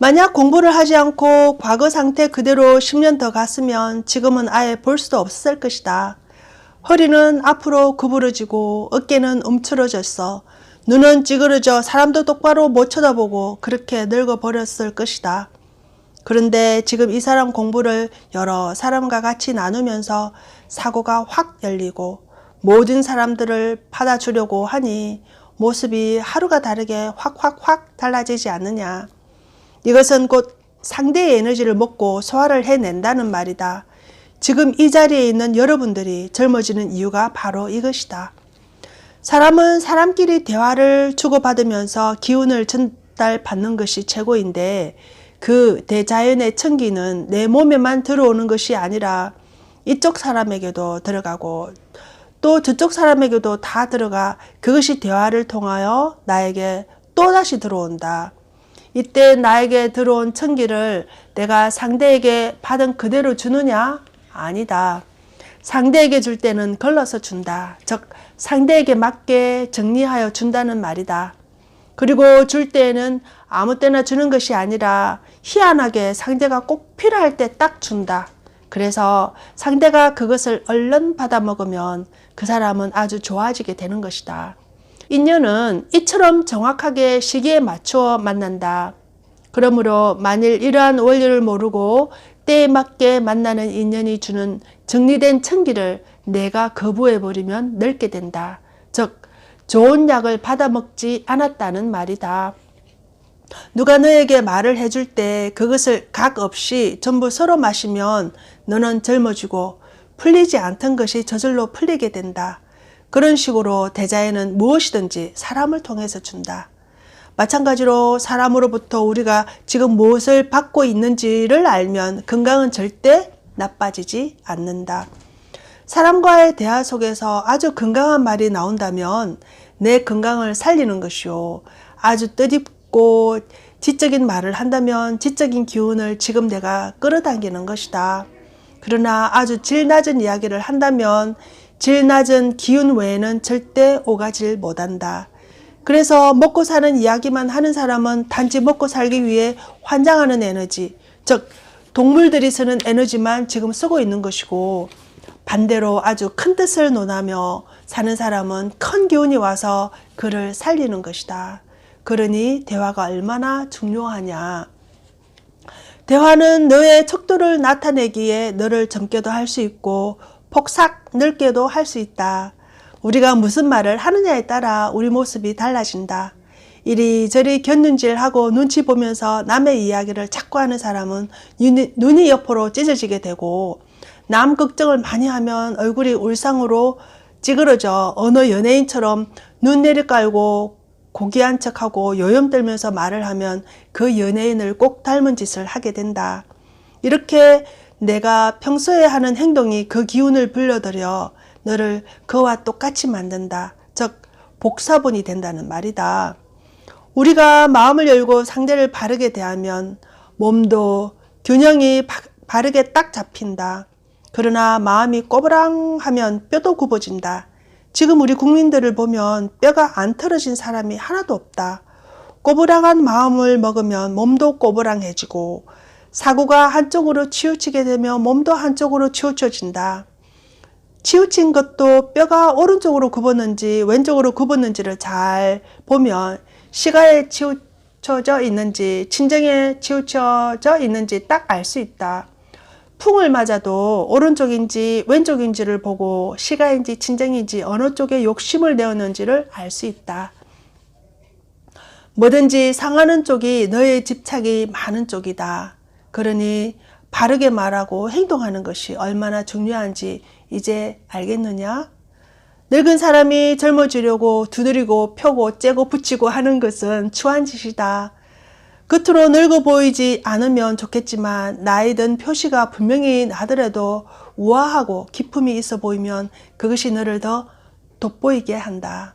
만약 공부를 하지 않고 과거 상태 그대로 10년 더 갔으면 지금은 아예 볼 수도 없었을 것이다. 허리는 앞으로 구부러지고 어깨는 움츠러졌어. 눈은 찌그러져 사람도 똑바로 못 쳐다보고 그렇게 늙어버렸을 것이다. 그런데 지금 이 사람 공부를 여러 사람과 같이 나누면서 사고가 확 열리고 모든 사람들을 받아주려고 하니 모습이 하루가 다르게 확확확 달라지지 않느냐. 이것은 곧 상대의 에너지를 먹고 소화를 해낸다는 말이다. 지금 이 자리에 있는 여러분들이 젊어지는 이유가 바로 이것이다. 사람은 사람끼리 대화를 주고받으면서 기운을 전달받는 것이 최고인데 그 대자연의 청기는 내 몸에만 들어오는 것이 아니라 이쪽 사람에게도 들어가고 또 저쪽 사람에게도 다 들어가 그것이 대화를 통하여 나에게 또다시 들어온다. 이때 나에게 들어온 청기를 내가 상대에게 받은 그대로 주느냐? 아니다. 상대에게 줄 때는 걸러서 준다. 즉, 상대에게 맞게 정리하여 준다는 말이다. 그리고 줄 때에는 아무 때나 주는 것이 아니라 희한하게 상대가 꼭 필요할 때 딱 준다. 그래서 상대가 그것을 얼른 받아 먹으면 그 사람은 아주 좋아지게 되는 것이다. 인연은 이처럼 정확하게 시기에 맞추어 만난다. 그러므로 만일 이러한 원리를 모르고 때에 맞게 만나는 인연이 주는 정리된 청기를 내가 거부해버리면 늙게 된다. 즉, 좋은 약을 받아먹지 않았다는 말이다. 누가 너에게 말을 해줄 때 그것을 각 없이 전부 서로 마시면 너는 젊어지고 풀리지 않던 것이 저절로 풀리게 된다. 그런 식으로 대자에는 무엇이든지 사람을 통해서 준다. 마찬가지로 사람으로부터 우리가 지금 무엇을 받고 있는지를 알면 건강은 절대 나빠지지 않는다. 사람과의 대화 속에서 아주 건강한 말이 나온다면 내 건강을 살리는 것이요. 아주 뜻깊고 지적인 말을 한다면 지적인 기운을 지금 내가 끌어당기는 것이다. 그러나 아주 질 낮은 이야기를 한다면 질 낮은 기운 외에는 절대 오가질 못한다. 그래서 먹고 사는 이야기만 하는 사람은 단지 먹고 살기 위해 환장하는 에너지, 즉 동물들이 쓰는 에너지만 지금 쓰고 있는 것이고 반대로 아주 큰 뜻을 논하며 사는 사람은 큰 기운이 와서 그를 살리는 것이다. 그러니 대화가 얼마나 중요하냐. 대화는 너의 척도를 나타내기에 너를 젊게도 할 수 있고 폭삭 늙게도 할 수 있다. 우리가 무슨 말을 하느냐에 따라 우리 모습이 달라진다. 이리저리 곁눈질하고 눈치 보면서 남의 이야기를 자꾸 하는 사람은 눈이, 눈이 옆으로 찢어지게 되고 남 걱정을 많이 하면 얼굴이 울상으로 찌그러져 어느 연예인처럼 눈 내리 깔고 고귀한 척하고 요염 떨면서 말을 하면 그 연예인을 꼭 닮은 짓을 하게 된다. 이렇게 내가 평소에 하는 행동이 그 기운을 불러들여 너를 그와 똑같이 만든다. 즉, 복사본이 된다는 말이다. 우리가 마음을 열고 상대를 바르게 대하면 몸도 균형이 바, 바르게 딱 잡힌다. 그러나 마음이 꼬부랑하면 뼈도 굽어진다. 지금 우리 국민들을 보면 뼈가 안 털어진 사람이 하나도 없다. 꼬부랑한 마음을 먹으면 몸도 꼬부랑해지고 사고가 한쪽으로 치우치게 되면 몸도 한쪽으로 치우쳐진다. 치우친 것도 뼈가 오른쪽으로 굽었는지 왼쪽으로 굽었는지를 잘 보면 시가에 치우쳐져 있는지 친정에 치우쳐져 있는지 딱 알 수 있다. 풍을 맞아도 오른쪽인지 왼쪽인지를 보고 시가인지 친정인지 어느 쪽에 욕심을 내었는지를 알 수 있다. 뭐든지 상하는 쪽이 너의 집착이 많은 쪽이다. 그러니 바르게 말하고 행동하는 것이 얼마나 중요한지 이제 알겠느냐? 늙은 사람이 젊어지려고 두드리고 펴고 째고 붙이고 하는 것은 추한 짓이다. 겉으로 늙어 보이지 않으면 좋겠지만 나이 든 표시가 분명히 나더라도 우아하고 기품이 있어 보이면 그것이 너를 더 돋보이게 한다.